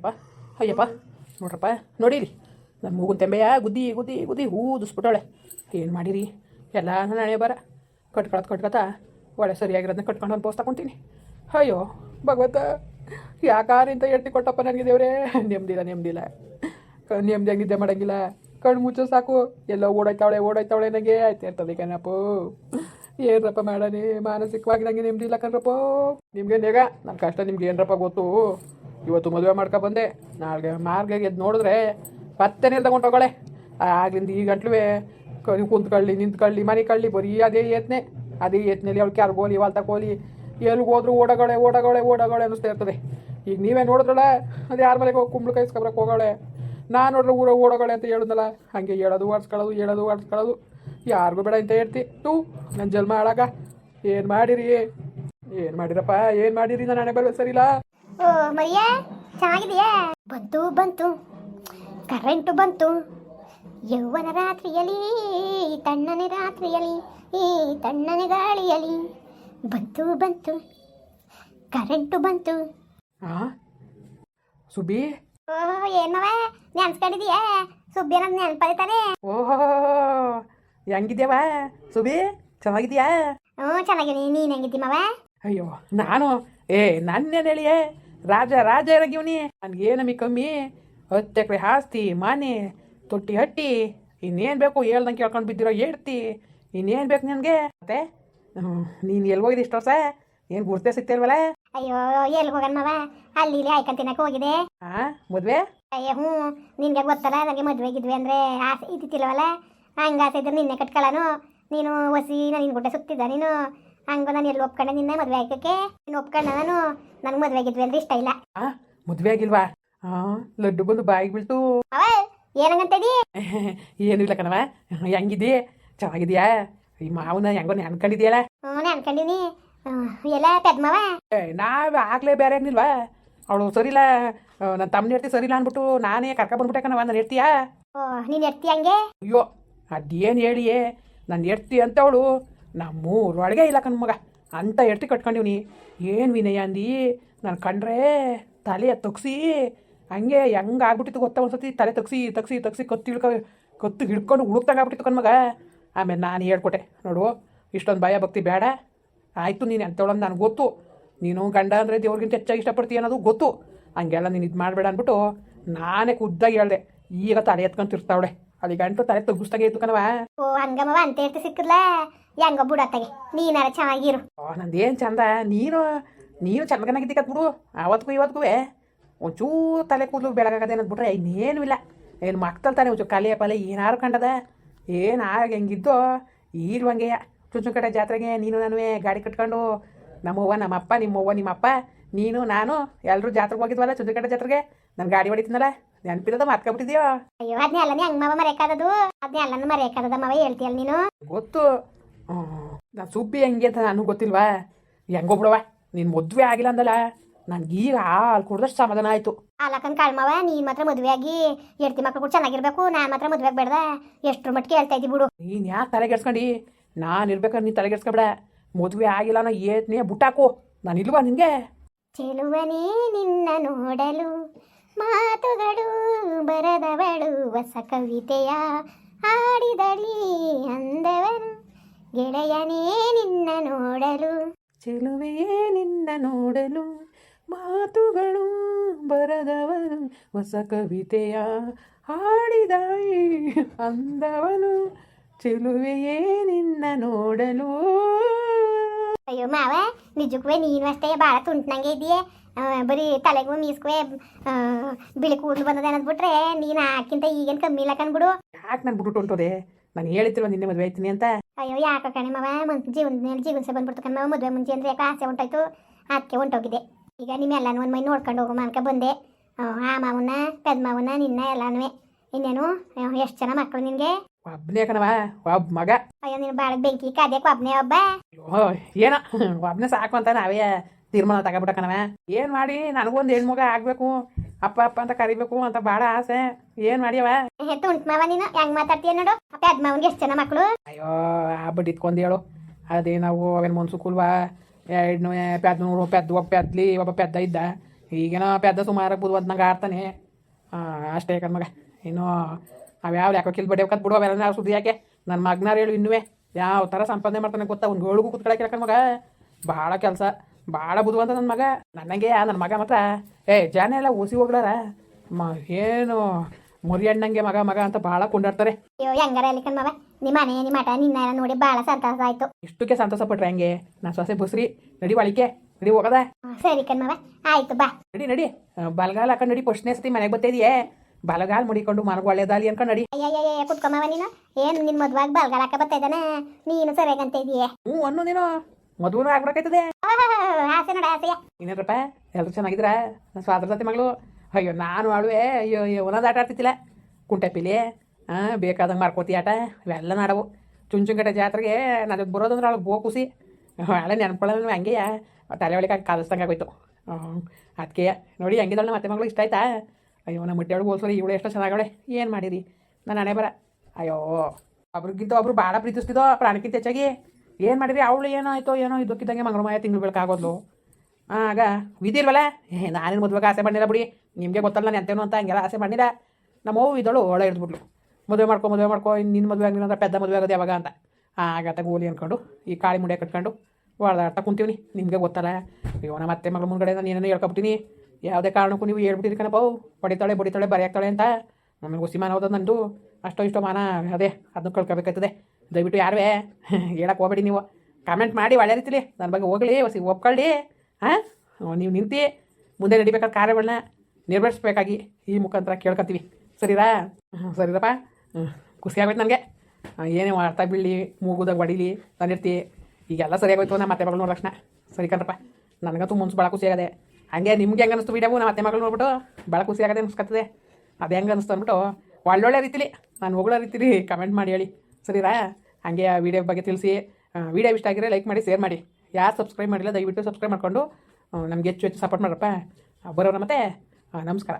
ಅಯ್ಯಪ್ಪ ಅಯ್ಯಪ್ಪ, ನೋಡ್ರಪ್ಪ, ನೋಡಿರಿ. ನನ್ನ ಮೂಗು ತೆಂಬೆಯ ಗುದ್ದಿ ಗುದ್ದಿ ಗುದ್ದಿ ಊದಿಸ್ಬಿಟ್ಟವಳೆ ಏನು ಮಾಡಿರಿ? ಎಲ್ಲ ನನ್ನ ಹಣೆ ಬರ ಕಟ್ಕೊಳತ್, ಕಟ್ಕೊತ ಒಳ್ಳೆ ಸರಿಯಾಗಿರೋದನ್ನ ಕಟ್ಕೊಂಡು ಒಂದು ಪೋಸ್ಟ್ ತಗೊತೀನಿ ಅಯ್ಯೋ, ಭಗವಂತ ಯಾಕಾರಿಂತ ಎಟ್ಟಿ ಕೊಟ್ಟಪ್ಪ ನನಗೆ ದೇವ್ರೇ? ನೆಮ್ಮದಿಲ್ಲ ನೆಮ್ಮದಿಲ್ಲ ನೆಮ್ಮದಿ ನಿದ್ದೆ ಮಾಡಂಗಿಲ್ಲ. ಕಣ್ಣು ಮುಚ್ಚೋ ಸಾಕು. ಎಲ್ಲೋ ಓಡೋಯ್ತಾವಳೆ ಓಡೋಯ್ತಾವಳೆ ನನಗೆ ಆಯ್ತು, ಇರ್ತದೆ ಕಣಪ್ಪು. ಏನರಪ್ಪ ಮಾಡನಿ ಮಾನಸಿಕವಾಗಿ ನಂಗೆ ನೆಮ್ಮದಿಲ್ಲ ಕಣ್ರಪ್ಪ. ನಿಮ್ಗೆ ನೆಗ ನನ್ನ ಕಷ್ಟ ನಿಮ್ಗೆ ಏನರಪ್ಪ ಗೊತ್ತು? ಇವತ್ತು ಮದುವೆ ಮಾಡ್ಕೊ ಬಂದೆ. ನಾಳೆ ಮಾರ್ಗ ಎದ್ದು ನೋಡಿದ್ರೆ ಪತ್ತೆನೇ ಹೋಗೋಳೆ. ಆಗ್ಲಿಂದ ಈ ಗಂಟ್ಲುವೆ ಕುಂತ್ಕೊಳ್ಳಿ, ನಿಂತ್ಕೊಳ್ಳಿ, ಮನೆ ಕಳ್ಳಿ, ಬರೀ ಅದೇ ಏತ್ನೆ ಅದೇ ಯತ್ನೆಲ್ಲಿ ಅವ್ಳು ಕ್ಯಾರ್ ಕ್ಯಾರ್ಗೋಲಿ ವಾಲ್ ತಗೋಲಿ ಎಲ್ಲಿಗೆ ಹೋದ್ರು ಓಡಗಳೆ ಓಡಗಳೆ ಓಡಗಳೆ ಅನ್ನಿಸ್ತಾ ಇರ್ತದೆ. ಈಗ ನೀವೇ ನೋಡಿದ್ರಲ್ಲ, ಅದು ಯಾರ ಮನೆಗೆ ಹೋಗಿ ಕುಂಬಳ ಕೈಸ್ಕೊಬ್ರಕ್ಕೆ ಹೋಗೋಳೆ. ನಾನು ನೋಡ್ರೆ ಊರ ಓಡೋಗಳೆ ಅಂತ ಹೇಳುದಲ್ಲ, ಹಾಗೆ ಹೇಳೋದು, ಆಡ್ಸ್ಕೊಳ್ಳೋದು ಹೇಳೋದು, ಆಡ್ಸ್ಕೊಳ್ಳೋದು. ಯಾರಿಗೂ ಬೇಡ ಅಂತ ಹೇಳ್ತಿ. ತೂ ನನ್ನ ಜನ್ಮ ಹಾಳಾಗ. ಏನು ಮಾಡಿರಿ? ಏನು ಮಾಡಿರಪ್ಪ? ಏನು ಮಾಡಿರಿ? ನಾನು ಬರ್ಬೇಕು ಸರಿಲ್ಲ ಓ ಮರಿಯಾ ಚೆನ್ನಾಗಿದೆಯಾ ಬಂತು ಬಂತು. ಕರೆಂಟು ಬಂತು. ಯೌವನ ರಾತ್ರಿಯಲಿ ತಣ್ಣನೆ ರಾತ್ರಿಯಲಿ ಈ ತಣ್ಣನೆ ಗಾಳಿಯಲಿ. ಬಂತು ಬಂತು. ಕರೆಂಟು ಬಂತು. ಹಾಂ ಸುಬ್ಬಿ? ಓ ಏನವ ನೆನ್ಸ್ಕೊಂಡಿದೀಯಾ ನಮ್ ನೆನ್ಪದಿತಾನೆ ಓಹೋ ಹೆಂಗಿದ್ಯವ? ಸುಬಿ ಚೆನ್ನಾಗಿದ್ಯಾ? ಹ್ಞೂ ಚೆನ್ನಾಗಿದ್ದೀನಿ. ನೀನು ಹೆಂಗಿದ್ದಿ ಮವ? ಅಯ್ಯೋ ನಾನು ಏ ನನ್ನೇನು ಹೇಳಿಯೇ? ರಾಜ ರಾಜ ಇರಾಗಿವ್ನಿ ನನಗೆ ನಮಗೆ ಕಮ್ಮಿ. ಹತ್ತು ಎಕರೆ ಆಸ್ತಿ ಮನೆ ತೊಟ್ಟಿ ಹಟ್ಟಿ ಇನ್ನೇನು ಬೇಕು ಹೇಳ್ದಂಗೆ ಕೇಳ್ಕೊಂಡು ಬಿದ್ದಿರೋ ಹೇಳ್ತಿ ಇನ್ನೇನು ಬೇಕು ನನಗೆ? ಮತ್ತೆ ನೀನು ಎಲ್ಲಿ ಹೋಗಿದೆ ಇಷ್ಟು ವರ್ಷ? ಏನು ಗುರ್ತೇ ಸಿಗ್ತಿಲ್ವಲ್ಲ ಅಯ್ಯೋ ಎಲ್ಲಿ ಹೋಗಣ ಮವ? ಅಲ್ಲಿ ಇಲ್ಲಿ ಆಯ್ಕೊಂಡ್ ತಿನ್ನಕ್ಕೆ ಹೋಗಿದೆ ಹಾಂ ಮದುವೆ? ಅಯ್ಯ ಹ್ಞೂ ನಿನ್ಗೆ ಗೊತ್ತಲ್ಲ ನನಗೆ ಮದುವೆ ಗಿದ್ವಿ ಅಂದರೆ ಆಸೆ ಇದ್ದಿತ್ತಿಲ್ವಲ್ಲ ಹಂಗೆ ಆಸೆ ಇದ್ರೆ ನಿನ್ನೆ ಕಟ್ಕೊಳ್ಳೋನು ನೀನು ಒಸಿ ನಿನ್ನ ಗುಡ್ಡ ಸುತ್ತಿದ್ದ ನೀನು. ಹಂಗೆ ನಾನು ಎಲ್ಲಿ ಒಪ್ಕೊಂಡೆ? ನಿನ್ನೆ ಮದುವೆ ಆಗಕ್ಕೆ ನೀನು ಒಪ್ಕೊಂಡ ನಾನು? ನನಗೆ ಮದುವೆ ಆಗಿದ್ವಿ ಅಂದ್ರೆ ಇಷ್ಟ ಇಲ್ಲ. ಆ ಮದುವೆ ಆಗಿಲ್ವಾ? ಆ ಲಡ್ಡು ಬಂದು ಬಾಯಿಗೆ ಬೀಳ್ತು. ಅವ ಏನಂಗಂತದಿ ಏನೂ ಇಲ್ಲ ಕಣವ ಹೆಂಗಿದಿ? ಚೆನ್ನಾಗಿದ್ಯಾ? ಈ ಮಾವನ ಹೆಂಗೋ ಅನ್ಕೊಂಡಿದ್ಯಲ್ಲ ಹ್ಞೂ ಅನ್ಕೊಂಡಿನಿ ಎಲ್ಲ ಪೆದ್ಮವ ನಾವು ಆಗ್ಲೇ ಬೇರೆ ಏನಿಲ್ವಾ? ಅವಳು ಸರಿಲ್ಲ. ನನ್ನ ತಮ್ಮ ಹೆಡ್ತಿ ಸರಿಲ್ಲ ಅಂದ್ಬಿಟ್ಟು ನಾನೇ ಕರ್ಕ ಬಂದ್ಬಿಟ್ಟೆ ಕಣವ ನಾನು ಹೆಡ್ತೀಯಾ? ಓ ನೀನು ಹಂಗೆ? ಅಯ್ಯೋ ಅದೇನು ಹೇಳಿಯೇ? ನಾನು ಹೆಡ್ತಿ ಅಂತ ಅವಳು ನಮ್ಮೂರೊಳಗೆ ಇಲ್ಲ ಕಣ್ ಮಗ. ಅಂತ ಎಟ್ಟಿ ಕಟ್ಕೊಂಡಿವ್ನಿ. ಏನು ವಿನಯ ಅಂದಿ? ನಾನು ಕಂಡ್ರೆ ತಲೆ ತಗ್ಸಿ. ಹಂಗೆ ಹೆಂಗೆ ಆಗ್ಬಿಟ್ಟಿತ್ತು ಗೊತ್ತಾ ಒಂದ್ಸತಿ? ತಲೆ ತಗ್ಸಿ ತಗ್ಸಿ ತಗ್ಸಿ ಕತ್ತು ಹಿಡ್ಕೊ, ಕತ್ತು ಹಿಡ್ಕೊಂಡು ಹುಡುಕ್ದಂಗೆ ಆಗ್ಬಿಟ್ಟಿತ್ತು ಆಮೇಲೆ ನಾನು ಹೇಳ್ಕೊಟ್ಟೆ, ನೋಡು, ಇಷ್ಟೊಂದು ಭಯ ಭಕ್ತಿ ಬೇಡ ಆಯಿತು ನೀನು ಎಂಥವಳಂದು ನನಗೆ ಗೊತ್ತು. ನೀನು ಗಂಡ ಅಂದರೆ ದೇವ್ರಿಗಿಂತ ಹೆಚ್ಚಾಗಿ ಇಷ್ಟಪಡ್ತೀಯ ಅನ್ನೋದು ಗೊತ್ತು. ಹಂಗೆಲ್ಲ ನೀನು ಇದು ಮಾಡಬೇಡ ಅಂದ್ಬಿಟ್ಟು ನಾನೇ ಖುದ್ದಾಗಿ ಹೇಳ್ದೆ. ಈಗ ತಲೆ ಎತ್ಕೊಂತಿರ್ತಾವಳೆ. ಅಲ್ಲಿ ಗಂಟು ತಲೆ ತಗ್ಗಿಸ್ದಾಗೆ ಇತ್ತು ಕಣವ ಓ ಹಂಗಮ್ಮವ ಅಂತ ಹೇಳ್ತಿ ಸಿಕ್ಕದ್ಲ? ಹೆಂಗ ಬಿಡತ್ತಾಗೆ ನೀನಾರ ಚೆನ್ನಾಗಿರು. ಓ ನಂದೇನು ಚಂದ ನೀನು ನೀನು ಚಂದಗನಾಗಿದ್ದಿ ಕತ್ಬಿಡು ಅವತ್ತಿಗೂ ಇವತ್ತಿಗೂ ಒಂಚೂರು ತಲೆ ಕೂದಲು ಬೆಳಗಾಗದೆ ಅನ್ನೋದು ಇನ್ನೇನು ಇಲ್ಲ. ಏನು ಮಕ್ತಲ್ತಾನೆ ಒಂಚೂರು ಕಲೆ ಪಲೆ ಏನಾರು ಕಂಡದ? ಏನು ಆಗ ಹೆಂಗಿದ್ದೋ ಇಲ್ವಂಗೆಯ ಚುಚ್ಚು ಕಡೆ ಜಾತ್ರೆಗೆ ನೀನು ನಾನು ಗಾಡಿ ಕಟ್ಕೊಂಡು ನಮ್ಮವ್ವ ನಮ್ಮಪ್ಪ ನಿಮ್ಮವ್ವ ನಿಮ್ಮಪ್ಪ ನೀನು ನಾನು ಎಲ್ಲರೂ ಜಾತ್ರೆಗೆ ಹೋಗಿದ್ವಲ್ಲ ಚುಂಚು ಕಡೆ ಜಾತ್ರೆಗೆ? ನಾನು ಗಾಡಿ ಹೊಡಿತೀನಲ್ಲ ನೆನಪಿರೋದ ಮಾತ್ಕೊಬಿಟ್ಟಿದ್ಯೋ ಅಯ್ಯೋ ಅದ್ನೇ ಅಲ್ಲನೇ ಹಂಗ ಮಾವ ಮರೆಯಕ್ಕಾದದು ಅದನ್ನೆಲ್ಲ ಮರೆಯಕ್ಕಾದದ ಮಾವ ಹೇಳ್ತೀಯಲ್ಲ ನೀನು? ಗೊತ್ತು. ನಾನು ಸುಬ್ಬಿ ಹೆಂಗೆ ಅಂತ ನನಗೆ ಗೊತ್ತಿಲ್ವಾ? ಹೆಂಗೋ ಬಿಡವ ನೀನು ಮದುವೆ ಆಗಿಲ್ಲ ಅಂದಲ್ಲ. ನನಗೆ ಈಗ ಹಾಲು ಕುಡ್ದಷ್ಟು ಸಮಾಧಾನ ಆಯಿತು. ಅಲ್ಲಕ್ಕನ್ ಕಾಳ್ಮವ ನೀನ್ ಮಾತ್ರ ಮದುವೆ ಆಗಿ ಎಡ್ತಿ ಮಕ್ಳು ಕೂಡ ಚೆನ್ನಾಗಿರ್ಬೇಕು ನಾ ಮಾತ್ರ ಮದುವೆ ಬೇಡ್ದ ಎಷ್ಟ್ರ ಮಟ್ಟಿಗೆ ಹೇಳ್ತಾ ಇದ್ದಿ ಬಿಡು. ನೀನು ಯಾಕೆ ತಲೆಗೆಡ್ಸ್ಕೊಂಡು ನಾನು ಇರ್ಬೇಕಾದ್ರೆ ನೀನು ತಲೆಗೆಡ್ಸ್ಕೊಬೇಡ ಮದುವೆ ಆಗಿಲ್ಲ ನಾ ಏತ್ನೇ ಬುಟ್ಟಾಕು. ನಾನು ಇಲ್ವಾ ನಿನಗೆ? ಚೆಲುವನೇ ನಿನ್ನ ನೋಡಲು ಮಾತುಗಳು ಬರದವಳು ಹೊಸ ಕವಿತೆಯ ಹಾಡಿದಳಿ ಅಂದವನು. ಗೆಳೆಯನೇ ನಿನ್ನ ನೋಡಲು. ಚೆಲುವೆಯೇ ನಿನ್ನ ನೋಡಲು. ಮಾತುಗಳು ಬರದವನು. ಹೊಸ ಕವಿತೆಯ ಹಾಡಿದಾಯಿ ಅಂದವನು. ಚೆಲುವೆಯೇ ನಿನ್ನ ನೋಡಲು. ಅಯ್ಯೋ ಮಾವ ನಿಜಕ್ಕೂ ನೀನು ಅಷ್ಟೇ ಭಾಳ ತುಂಟ್ನಂಗೆ ಇದೆಯೇ ಬರೀ ತಲೆಗೂ ಮೀಸ್ಕುವೆ ಬಿಳಿ ಕೂದಲು ಬಂದದೆ ಅನ್ನದ್ಬಿಟ್ರೆ ನೀನು ಆಕಿಂತ ಈಗೇನು ಕಮ್ಮಿ ಇಲ್ಲ ಕಣ್ಬಿಡು. ಯಾಕೆ ನಾನು ಬಿಟ್ಟು ಹೊಂಟೋದೆ ನಾನು ಹೇಳಿದ್ರು ನಿನ್ನೆ ಮದುವೆ ಆಯ್ತೀನಿ ಅಂತ. ಅಯ್ಯೋ ಯಾಕ ಕಣೆ ಮಾವ? ಮನ್ ಜೀವನ ಜೀವನ ಬಂದ್ಬಿಡ್ತು ಕಣ್ಮವ ಮದುವೆ ಮುಂಚೆ ಅಂದ್ರೆ ಯಾಕೆ ಆಸೆ ಹೊಂಟಾಯ್ತು ಅದಕ್ಕೆ ಹೊಂಟೋಗಿದೆ ಈಗ ನಿಮ್ಮೆಲ್ಲನೂ ಒಂದು ಮೈ ನೋಡ್ಕೊಂಡು ಹೋಗೋ ಅನ್ಕ ಬಂದೆ. ಆ, ಮಾವನ ಪೆದ್ಮಾವನ ಪೆದ್ ಮಾವನ ನಿನ್ನ ಎಲ್ಲನೂ ಇನ್ನೇನು? ಎಷ್ಟು ಜನ ಮಕ್ಕಳು ನಿನಗೆ? ಒಬ್ಬನೇ ಕಣವ ಒಬ್ಬ ಮಗ. ಅಯ್ಯೋ ನೀನು ಬಾಳ ಬೆಂಕಿ ಕಾದ್ಯಕ್ಕೆ ಒಬ್ಬನೇ ಒಬ್ಬ. ಓ ಏನ? ಒಬ್ಬನೇ ಸಾಕು ಅಂತ ನಾವೇ ತೀರ್ಮಾನ ತಗೋಬಿಟ್ಟ ಕಣವ. ಏನು ಮಾಡಿ? ನನಗೊಂದು ಹೆಣ್ಮಗ ಆಗಬೇಕು. ಅಪ್ಪ ಅಪ್ಪ ಅಂತ ಕರಿಬೇಕು ಅಂತ ಭಾಳ ಆಸೆ. ಏನು ಮಾಡ್ಯವ? ಹೆತ್ತು ಉಂಟು ಮಾವ ನೀನು? ಹೆಂಗ್ ಮಾತಾಡ್ತೀಯ ನೋಡು. ಅಪ್ಪ ಪೆದ್ ಮಾವನ್ಗೆ ಎಷ್ಟು ಜನ ಮಕ್ಕಳು ಅಯ್ಯೋ ಆ ಬಡ್ಡಿ ಇಟ್ಕೊಂಡು ಹೇಳು. ಅದೇ ನಾವು ಅವೇನ್ ಮುನ್ಸು ಕುಲ್ವಾ? ಎರಡ್ನೂ ಪೆದ್ನೂರು ಪೆದ್ದ ಒಬ್ಬ ಪೆದ್ಲಿ ಒಬ್ಬ ಪೆದ್ದ ಇದ್ದ. ಈಗೇನೋ ಪೆದ್ದ ಸುಮಾರಾಗಿ ಬುದ್ಧ ನಂಗೆ ಆಡ್ತಾನೆ. ಹಾ ಅಷ್ಟೇ ಮಗ. ಇನ್ನು ಅವ್ಯಾವ ಯಾಕೋ ಕಿಲ್ ಬಡಿಯೋಕತ್ ಬಿಡುವ ನಾವು ಸುದ್ದಿ ಯಾಕೆ? ನನ್ನ ಮಗ್ನಾರ ಹೇಳು ಇನ್ನುವೆ. ಯಾವ ಥರ ಸಂಪಾದನೆ ಮಾಡ್ತಾನೆ ಗೊತ್ತಾ? ಒಂದು ಗೋಳಿಗೂ ಕುತ್ಕೊಳಕ್ಕೆ ಮಗ. ಭಾಳ ಕೆಲಸ. ಭಾಳ ಬುದ್ಧಿವಂತ ನನ್ನ ಮಗ. ನನಗೆ ನನ್ನ ಮಗ ಮಾತ್ರ. ಏ ಜನ ಎಲ್ಲ ಓಸಿ ಹೋಗ್ಲಾರ? ಮ ಏನು ಮುರಿ ಅಣ್ಣಂಗೆ ಮಗ ಮಗ ಅಂತ ಭಾಳ ಕೊಂಡಾಡ್ತಾರೆ. ಅಯ್ಯೋ ಹೆಂಗಾರ ಅಲ್ಲಿ ನಿಮ್ಮ ಮನೆ ನಿಮ್ಮ ಮಠ ನಿನ್ನ ಎಲ್ಲ ನೋಡಿ ಭಾಳ ಸಂತೋಷ ಆಯ್ತು. ಇಷ್ಟಕ್ಕೆ ಸಂತೋಷ ಪಟ್ರೆ ಹಂಗೆ? ನಾ ಸೊಸೆ ಬುಸ್ರಿ ನಡಿ ಒಳಿಕೆ ನಡಿ ಹೋಗದ. ಸರಿ ಕಣ್ಮವ ಆಯ್ತು ಬಾ. ನಡಿ ನಡಿ. ಬಲಗಾಲ ಹಾಕೊಂಡು ನಡಿ ಫಸ್ಟ್ನೇ ಸತಿ ಮನೆಗೆ ಬರ್ತಿದೀಯೇ? ಬಲಗಾಲ್ ಮುಡಿಕೊಂಡು ಮನಗ ಒಳ್ಳೇದಾಲಿ ಅನ್ಕೊಂಡು ನಡಿ. ಅಯ್ಯಯ್ಯ ಕುತ್ಕೊಂಬವ ನೀನು. ಏನು ನಿನ್ನ ಮದ್ವಾಗ ಬಲಗಾಲ ಹಾಕ ಬರ್ತಾ ಇದ್ದಾನೆ? ನೀನು ಸರಿಯಾಗಂತ ಇದೀಯ ಹ್ಞೂ ಅನ್ನು ನೀನು. ಮದುವೆನೂ ಆಗ್ಬಿಡಕೈತದೆ ಆಸೆ ನೋಡ ಆಸೆಯ ಇನ್ನೇನ್ರಪ್ಪ ಎಲ್ಲರೂ ಚೆನ್ನಾಗಿದ್ರ? ನನ್ನ ಸ್ವಾದ್ರ ಜೊತೆ ಮಗಳು. ಅಯ್ಯೋ ನಾನು ಆಡುವೆ. ಅಯ್ಯೋ ಅಯ್ಯೋ ಒಂದೊಂದು ಆಟ ಆಡ್ತಿತ್ತಿಲ್ಲ ಕುಂಟೆ ಪಿಲಿ ಹಾಂ ಬೇಕಾದಂಗೆ ಮಾರ್ಕೋತಿ ಆಟ. ಇವೆಲ್ಲ ನಾಡವು. ಚುಂಚುಂಗಟ್ಟೆ ಜಾತ್ರೆಗೆ ನಾನು ಬರೋದಂದ್ರೆ ಅವಳಿಗೆ ಬೋ ಖುಷಿ ಹಳೆ ನೆನ್ಕೊಳ್ಳೋದು ಹಂಗೆಯ? ತಲೆ ಒಳಗೆ ಕಾಲಿಸ್ದಂಗೆ ಆಗೋಯ್ತು. ಅದಕ್ಕೆ ನೋಡಿ ಹಂಗಿದ್ದಾಳೆ ಮತ್ತೆ ಮಗಳು ಇಷ್ಟ ಆಯ್ತಾ? ಅಯ್ಯೋ ನಮ್ಮ ಮುಟ್ಟೆ ಒಳಗೆ ಹೋಲ್ಸರಿ ಇವಳು ಎಷ್ಟೋ ಚೆನ್ನಾಗವಳೆ. ಏನು ಮಾಡಿರಿ? ನಾನು ಹಣೆ ಬರ. ಅಯ್ಯೋ ಒಬ್ರಿಗಿಂತ ಒಬ್ರು ಭಾಳ ಪ್ರೀತಿಸ್ತಿದ್ದೋ ಪ್ರಾಣಕ್ಕಿಂತ ಹೆಚ್ಚಾಗಿ. ಏನು ಮಾಡಿದ್ರಿ? ಅವಳು ಏನೋ ಆಯ್ತೋ, ಏನೋ ಇದ್ದಕ್ಕಿದ್ದಂಗೆ ಮಂಗಳಮಾಯ ತಿಂಗಳು ಬೆಳಕಾಗೋದ್ಲು ಆಗ ವಿಧಿಲ್ವಲ್ಲ ಏ, ನಾನೇನು ಮದುವೆಗೆ ಆಸೆ ಮಾಡಿಲ್ಲ ಬಿಡಿ. ನಿಮಗೆ ಗೊತ್ತಲ್ಲ ನಾನು ಎಂತೇನು ಅಂತ ಹಂಗೆಲ್ಲ ಆಸೆ ಮಾಡಿಲ್ಲ ನಮ್ಮ ಅವ್ವ ಇದಳು ಒಳ ಹಿಡಿದ್ಬಿಟ್ಲು ಮದುವೆ ಮಾಡ್ಕೊ ಮದುವೆ ಮಾಡ್ಕೊ ನಿನ್ನ ಮದುವೆ ಆಗಿಲ್ಲ ಅಂದ್ರೆ ಪೆದ್ದ ಮದುವೆ ಆಗೋದು ಯಾವಾಗ ಅಂತ. ಆಗತ್ತ ಗೋಲಿ ಅಂದ್ಕೊಂಡು ಈ ಕಾಳಿ ಮುಂಡೆ ಕಟ್ಕೊಂಡು ಒಳದಾಡ್ತಾ ಕುಂತೀವಿ ನಿಮಗೆ ಗೊತ್ತಲ್ಲ. ಅಯ್ಯೋ ನಮ್ಮ ಅತ್ತೆ ಮಗಳ ಮುಂದ್ಗಡೆ ನಾನು ಏನೇನೋ ಹೇಳ್ಕೊಬಿಟ್ಟಿನಿ. ಯಾವುದೇ ಕಾರಣಕ್ಕೂ ನೀವು ಹೇಳ್ಬಿಟ್ಟಿರಿ ಕಣಪ್ಪ ಹೊಡಿತಾಳೆ ಬಡಿತಾಳೆ ಬರೆಯಾಗ್ತಾಳೆ ಅಂತ. ನಮಗೆ ಹುಸಿ ಮಾನ ಹೋದ ನಂದು. ಅಷ್ಟೋ ಇಷ್ಟೋ ಮಾನ, ಅದೇ, ಅದನ್ನು ಕಳ್ಕೊಬೇಕಾಯ್ತದೆ. ದಯವಿಟ್ಟು ಯಾರೇ ಹೇಳಕ್ಕೆ ಹೋಗ್ಬೇಡಿ ನೀವು. ಕಾಮೆಂಟ್ ಮಾಡಿ, ಒಳ್ಳೆ ರೀತಿಲಿ ನನ್ನ ಬಗ್ಗೆ ಹೋಗಲಿ ಹೊಸಿ ಒಪ್ಕೊಳ್ಳಿ ಹಾಂ ನೀವು ನಿಂತು ಮುಂದೆ ನಡಿಬೇಕಾದ ಕಾರ್ಯಗಳನ್ನ ನಿರ್ವಹಿಸ್ಬೇಕಾಗಿ ಈ ಮುಖಾಂತರ ಕೇಳ್ಕೊತೀವಿ ಸರಿರಾ ಸರಿರಪ್ಪ ಹ್ಞೂ ಖುಷಿ ಆಗೋಯ್ತು ನನಗೆ. ಏನೇ ಅರ್ಥ ಬೀಳಿ ಮೂಗುದಾಗ ಹೊಡಿಲಿ ತಂದಿರ್ತಿ ಈಗೆಲ್ಲ ಸರಿಯಾಗೋಯ್ತು ನಮ್ಮ ಮತ್ತೆ ಮಗಳು ನೋಡಿದ ತಕ್ಷಣ ಸರಿ ಕಣ್ರಪ್ಪ, ನನಗಂತೂ ಮುನ್ಸು ಭಾಳ ಖುಷಿ ಹಂಗೆ ನಿಮ್ಗೆ ಹೆಂಗೆ ಅನಿಸ್ತು ವಿಡಿಯೋ ನಮ್ಮ ಮತ್ತೆ ಮಗಳು ನೋಡ್ಬಿಟ್ಟು ಭಾಳ ಖುಷಿ ಆಗದೆ ಅನ್ಸ್ಕತ್ತದೆ. ಅದು ಹೆಂಗೆ ಅನಿಸ್ತು ಅಂದ್ಬಿಟ್ಟು, ಒಳ್ಳೊಳ್ಳೆ ರೀತಿಲಿ ನಾನು ಹೋಗಳೋ ರೀತಿಲಿ ಕಮೆಂಟ್ ಮಾಡಿ ಹೇಳಿ. ಸರಿರಾ ಹಾಗೆ ಆ ವಿಡಿಯೋ ಬಗ್ಗೆ ತಿಳಿಸಿ ವಿಡಿಯೋ ಇಷ್ಟ ಆಗಿದ್ರೆ ಲೈಕ್ ಮಾಡಿ ಶೇರ್ ಮಾಡಿ. ಯಾರು ಸಬ್ಸ್ಕ್ರೈಬ್ ಮಾಡಿಲ್ಲ, ದಯವಿಟ್ಟು ಸಬ್ಸ್ಕ್ರೈಬ್ ಮಾಡಿಕೊಂಡು ನಮ್ಗೆ ಹೆಚ್ಚು ಹೆಚ್ಚು ಸಪೋರ್ಟ್ ಮಾಡ್ರಪ್ಪ. ಬರೋಣ ಮತ್ತೆ ನಮಸ್ಕಾರ.